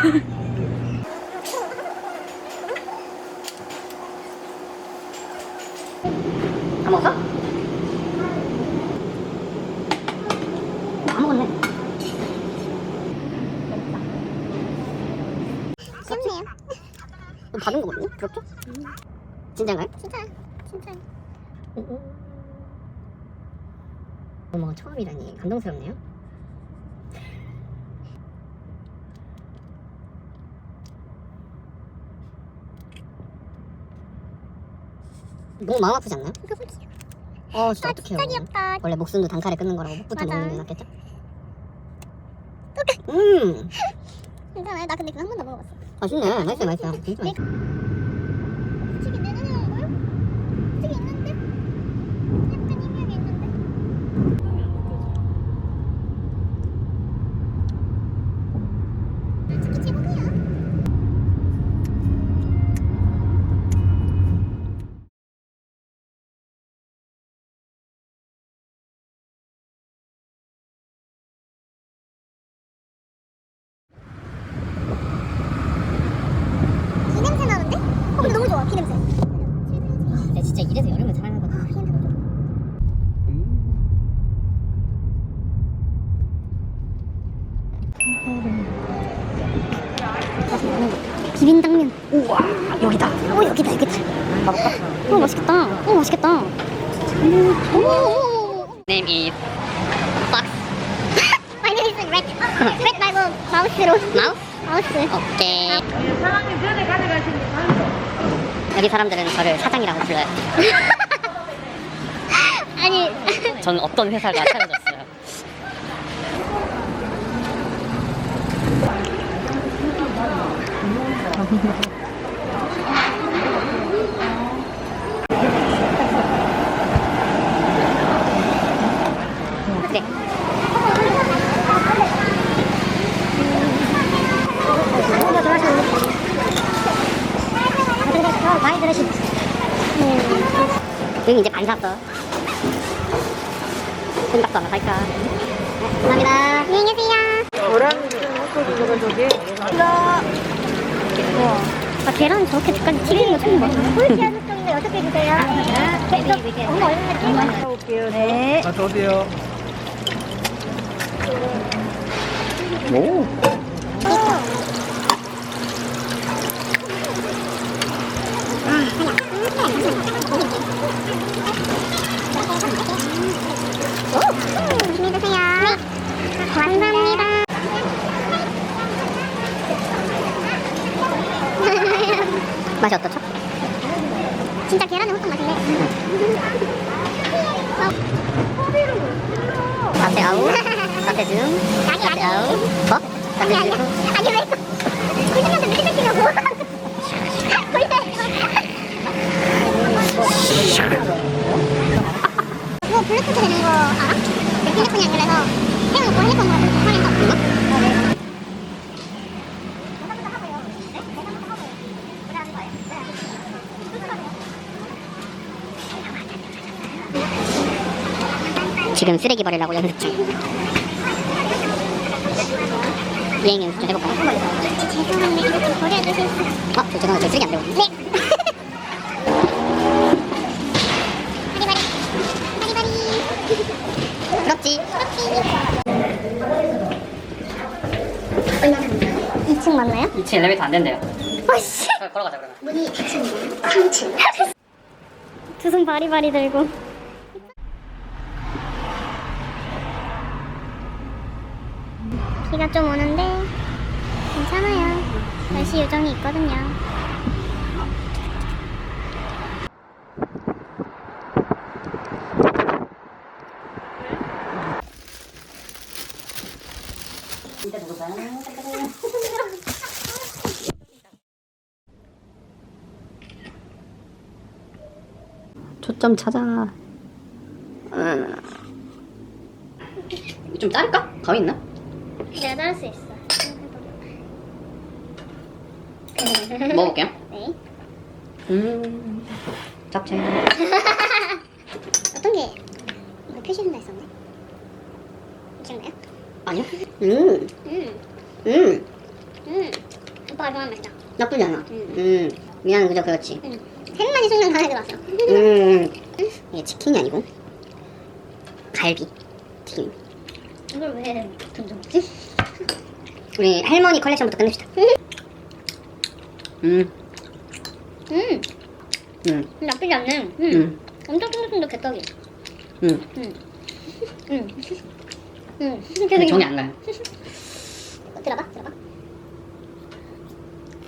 다 먹었어? 다 먹었네. 귀엽네요. 너 받은 거거든요? 부럽죠? 진짜인가요? 진짜, 진짜. 어머 처음이라니 감동스럽네요. 너무 마음 아프지 않나요? 어 진짜 아, 어떡해요. 진짜 귀엽다. 원래 목숨도 단칼에 끊는 거라고 목부터 맞아. 먹는 게 낫겠죠? 음 괜찮아요. 나 근데 그거 한 번도 먹어봤어. 맛있네 맛있어 맛있어 진짜 맛있어 솔직히 내 눈에 뭐요? 솔직히 있는데? 약간 희미하게 있는데? 솔직히 최고야. 비 냄새 나는데? 어 근데 너무 좋아 비 냄새. 근데 진짜 이래서 여름을 사랑하거든 아, 비 냄새 너무 좋아. 비빔당면. 우와 여기다 오 여기다 여기다. 가볼까? 오 맛있겠다. Name is Fox My name is Red. Red 말고 마우스로. 마우스? 마우스. 오케이 사장님 전에 가져가신 게 다르죠? 여기 사람들은 저를 사장이라고 불러요 아니 저는 어떤 회사가 차려졌어요 많이 들으시. 여기 이제 반 샀어 생각도 안 할까 감사합니다. 안녕히 계세요. 저거 저기 아 계란 저렇게 끝까지 튀기는 거 처음 봐. 홀치 한쪽인데 여섯 개 주세요. 네. 엄마 얼마나 올게요 네 아, 저도요. 오. 조심히 드세요. 네. 감사합니다. 맛이 어떻죠? 진짜 계란은 호떡 맛이네. 카페 아웃 카페 줌 뭐? 아니 카페 아니 줌 아니 왜 이거 굴리면서 이렇게 드시려고 이거 블루투스 되는 거 알아? 내 핸드폰이 안 그래서 태우고 핸드폰으로 블루투스 하면서 지금 쓰레기 버리려고 연습 중 유행 연습 좀 해볼까요? 어? 저 죄송한데 저 쓰레기 안 되거든요 네. 바리바리. 바리바리. 부럽지? 그렇지. 2층 맞나요? 2층 엘리베이터 안 된대요 어씨. 걸어가자 그러면 문이 닫힙니다. 3층. 두 손 바리바리 들고. 비가 좀 오는데 괜찮아요. 날씨 요정이 있거든요. 초점 찾아. 음. 좀 자를까? 가위 있나? 내가 따를 수 있어. 먹어볼게요. 네. 음. 잡채. 어떤 게 이거 표시한다 했었네. 기억나요? 아니요? 음. 음, 음. 음. 오빠가 좋아하는 맛이다. 나쁘지 않아. 음. 음. 미안, 그저 그렇지. 음. 햄만이 순간 마음에 들었어. 음. 이게 치킨이 아니고 갈비 튀김. 이걸 왜 점점 먹지? 우리 할머니 컬렉션부터 끝냅시다. 음. 음, 음. 나쁘지 않네. 음. 음. 엄청 쫀득쫀득 개떡이. 음. 음. 음. 음. 근데 정이 안 가요. 들어봐, 들어봐.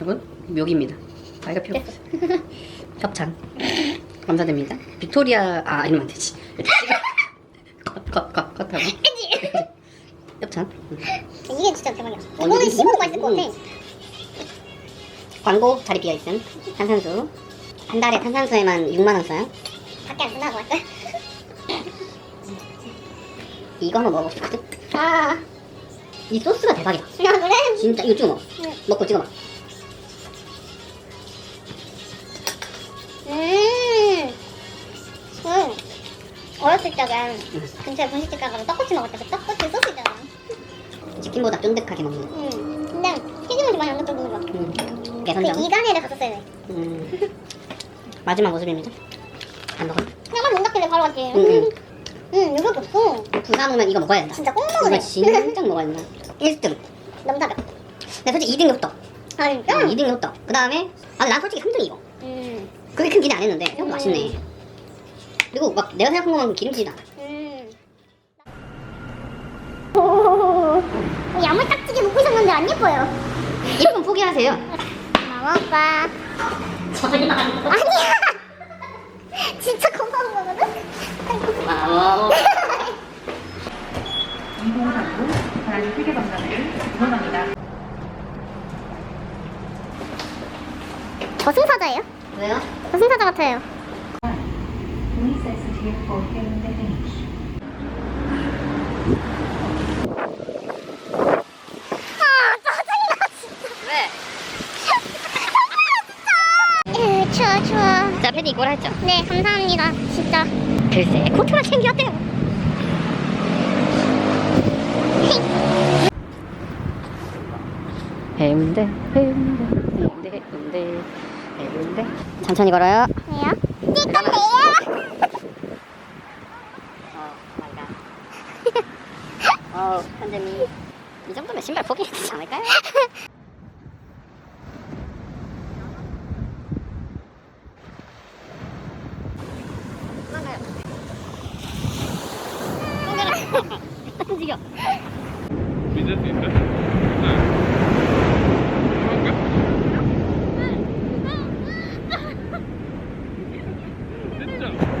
여러분 묘기입니다. 가위가 필요 없어. 협찬. 감사드립니다. 빅토리아 아 이러면 안 되지. 컷컷컷 컷하고. 협찬. 음. 이게 진짜 대박이야. 어, 이거는 이거 씹어도 맛있을 것 같아. 광고 자리 비어 있음. 탄산수. 한 달에 탄산수에만 6만 원 써요. 밖에 안 쓴다고 할걸? 이거 한번 먹어보고 싶거든. 아, 이 소스가 대박이다. 아 그래? 진짜 이거 찍어 먹어. 응. 먹고 찍어 먹어. 적에 근처에 분식집 가가지고 떡꼬치 먹을 때그 떡꼬치 소스 있잖아. 치킨보다 쫀득하게 먹는. 음. 근데 튀김옷이 많이 안 넣고 먹는 거야. 음. 그 개선점. 이간해를 갔었어야 돼. 음. 마지막 모습입니다. 안 먹어. 그냥 문 닫길래 바로 갔지. 응, 응. 응, 이거밖에 없어. 부산 오면 이거 먹어야 된다. 진짜 꼭. 이거 진짜 먹어야 된다. 1등. 너무 다려. 근데 솔직히 2등이 호떡. 아, 진짜? 2등이 호떡. 그 다음에 아, 난 솔직히 3등이 이거. 음. 그게 큰 기대 안 했는데 음. 맛있네. 그리고 막 내가 생각한 것만 기름지도 않아. 음. 오, 야물딱지게 먹고 있었는데 안 예뻐요. 예쁜 포기하세요. 고마워, 오빠. 아니야! 진짜 고마운 거거든? 세계 응원합니다. 저승사자예요? 왜요? 저승사자 같아요. Please exit here for Haeundae Beach. 아, 짜증나, 진짜. 왜? 으, 추워, 패디 이거라 했죠? 네, 감사합니다. 진짜. 글쎄, 코트가 챙겼대요. 해운대, 해운대, 해운대, 해운대, 해운대. 천천히 걸어요. 왜요? 어, 마이 갓. 어, 현재미. 이 정도면 신발 포기해도 되지 않을까요? 움직여. 믿을 수 있어요. 네. 진짜.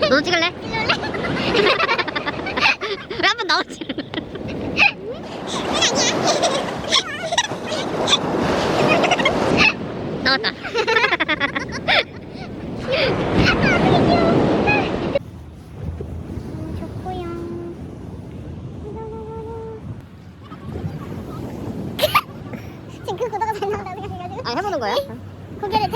너도 찍을래? 왜 한 번 나오지? 나왔다. 좋고요. 지금 그 구도가 잘 해보는 거야? 고개를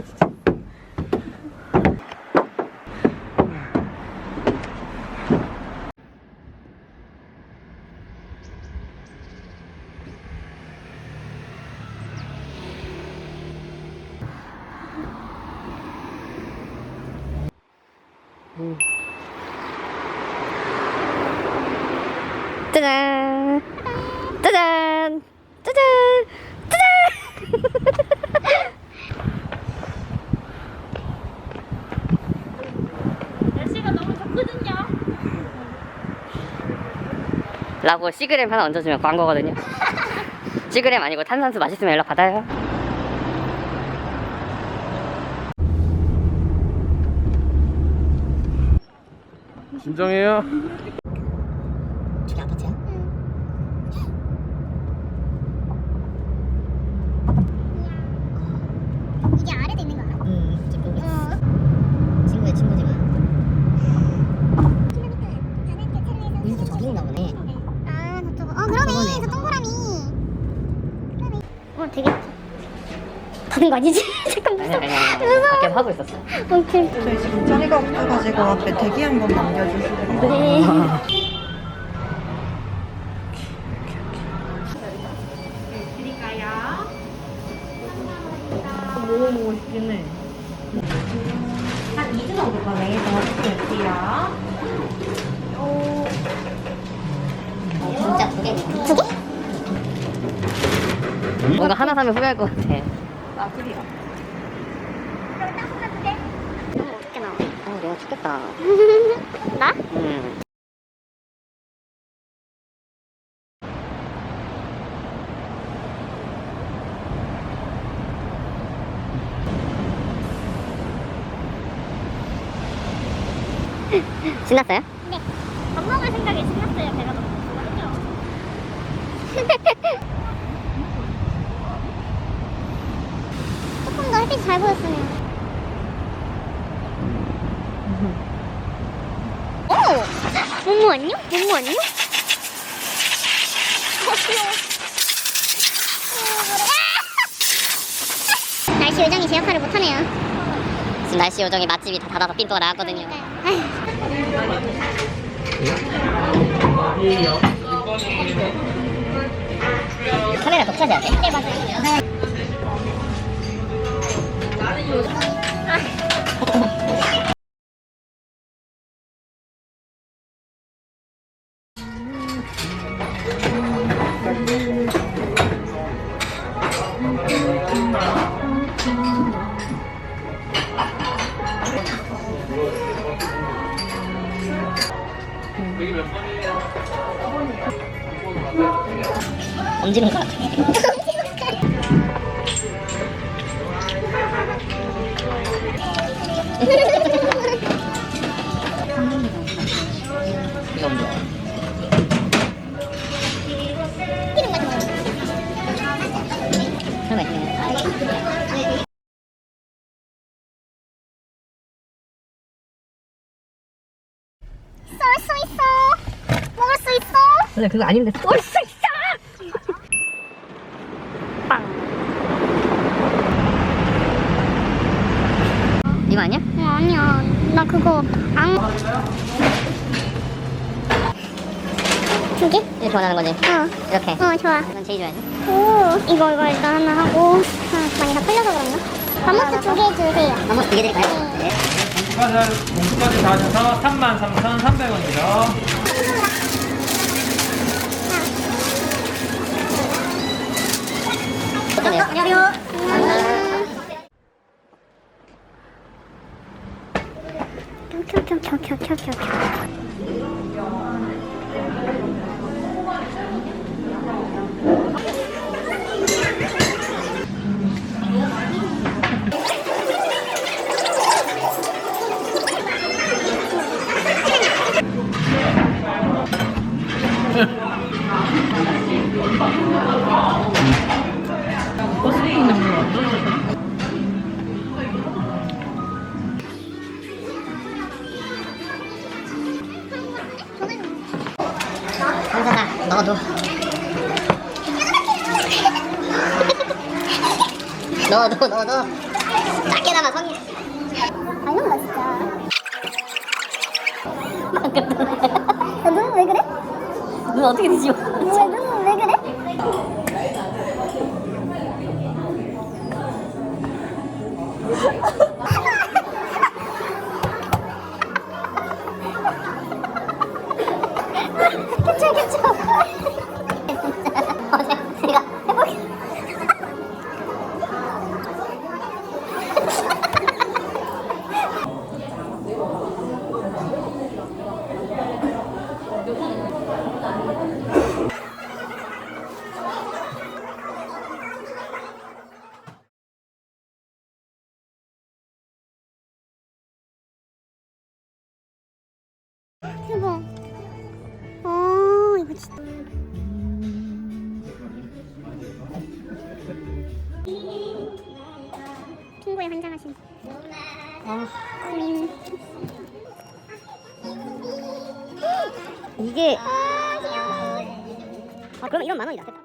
진짜. 라고 시그램 하나 얹어주면 광고거든요. 시그램 아니고 탄산수 맛있으면 연락 받아요. 진정해요. 저기 아파트야? 이게 아래도 있는 거 알아? 응, 지금 보고 있어. 어. 친구의 친구지만. 킬로미터 우리도 저기 있나 보네. 아 저쪽어. 어 저거. 동그라미. 어 되게 다른 거 아니지? 잠깐 아니, 무서워. 아니, 아니, 아니. 밖에 하고 있었어. 오케이. 저희 지금 자리가 없어가지고 앞에 대기 한 번 남겨주시고 네. 사면 후회할 것 같아. 너무 어떻게 나와? 어, 내가 죽겠다. 나? 음. 신났어요? 모모 안녕? 모모 안녕? 날씨 요정이 제 역할을 못하네요. 지금 날씨 요정이 맛집이 다 닫아서 삔또가 나왔거든요. 카메라 독차지 안 돼? 네, 맞아요. 아. 엄지는 것 같아. 이거 엄지. 그런 거 있네. 쏠수 있어. 먹을 수 있어. 근데 그거 아닌데 쏠수 있어! 이거 아니야? 어, 아니야. 나 그거 안. 두 개? 이렇게 원하는 거지? 어. 이렇게. 어, 좋아. 이건 제일 좋아하지. 오, 이거 이거 일단 하나 하고. 아, 많이 다 풀려서 그런가? 밥먹스 두 개 주세요. 한번 두개 드릴까요? 네. 공수까지, 공수까지 다 하셔서 33,300원이요. 안녕하세요. 켜켜 켜켜켜켜켜. 감 넣어도, 넣어도. 작게나마 성의. 아, 이런 거 진짜. 너눈왜 그래? 눈 어떻게 뒤집어? 왜눈왜 그래? 대박. 어, 이거 진짜. 핑구에 환장하신. 음. 이게 아, 아 그럼 이건 만 원이 낫겠다.